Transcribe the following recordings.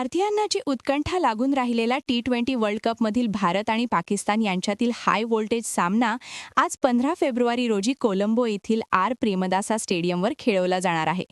भारतीयांना जी उत्कंठा लागून राहिलेला टी ट्वेंटी वर्ल्ड कपमधील भारत आणि पाकिस्तान यांच्यातील हाय व्होल्टेज सामना आज पंधरा फेब्रुवारी रोजी कोलंबो येथील आर प्रेमदासा स्टेडियमवर खेळवला जाणार आहे.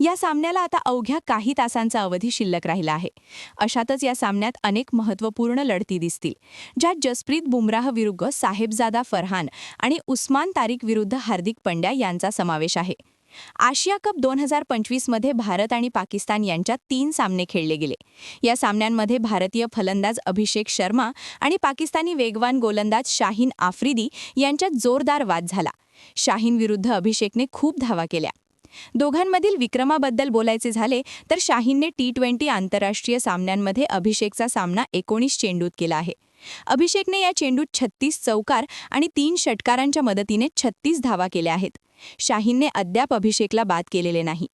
या सामन्याला आता अवघ्या काही तासांचा अवधी शिल्लक राहिला आहे. अशातच या सामन्यात अनेक महत्त्वपूर्ण लढती दिसतील ज्यात जसप्रीत बुमराह विरुद्ध साहेबजादा फरहान आणि उस्मान तारिक विरुद्ध हार्दिक पंड्या यांचा समावेश आहे. आशिया कप दोन हजार पंचवीसमध्ये भारत आणि पाकिस्तान यांच्यात तीन सामने खेळले गेले. या सामन्यांमध्ये भारतीय फलंदाज अभिषेक शर्मा आणि पाकिस्तानी वेगवान गोलंदाज शाहीन आफ्रिदी यांच्यात जोरदार वाद झाला. शाहीन विरुद्ध अभिषेकने खूप धावा केल्या. दोघांमधील विक्रमाबद्दल बोलायचे झाले तर शाहीनने टी ट्वेंटी आंतरराष्ट्रीय सामन्यांमध्ये अभिषेकचा सामना एकोणीस चेंडूत केला आहे. अभिषेकने या चेंडूत छत्तीस चौकार आणि तीन षटकारांच्या मदतीने छत्तीस धावा केल्या आहेत. शाहीनने अद्याप अभिषेकला बाद केलेले नाही.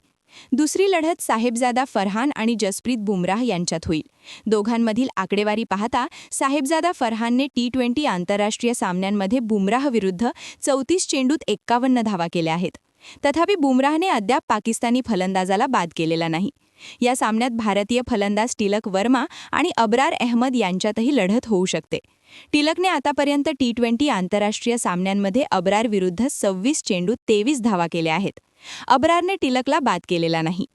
दुसरी लढत साहेबजादा फरहान आणि जसप्रीत बुमराह यांच्यात होईल. दोघांमधील आकडेवारी पाहता साहेबजादा फरहानने टी ट्वेंटी आंतरराष्ट्रीय सामन्यांमध्ये बुमराह विरुद्ध चौतीस चेंडूत एक्कावन्न धावा केल्या आहेत. तथापि बुमराहने अद्याप पाकिस्तानी फलंदाजाला बाद केलेला नाही. या सामन्यात भारतीय फलंदाज टिलक वर्मा आणि अब्रार अहमद यांच्यातही लढत होऊ शकते. टिलकने आतापर्यंत टी ट्वेंटी आंतरराष्ट्रीय सामन्यांमध्ये अब्रार विरुद्ध सव्वीस चेंडू तेवीस धावा केल्या आहेत. अब्रारने टिलकला बाद केलेला नाही.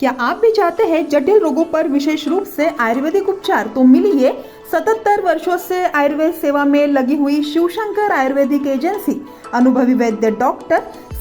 क्या आप भी चाहते हैं जटिल रोगों पर विशेष रूप से आयुर्वेदिक उपचार? तो मिलिए 77 वर्षों से आयुर्वेद सेवा में लगी हुई शिवशंकर आयुर्वेदिक एजेंसी अनुभवी वैद्य डॉक्टर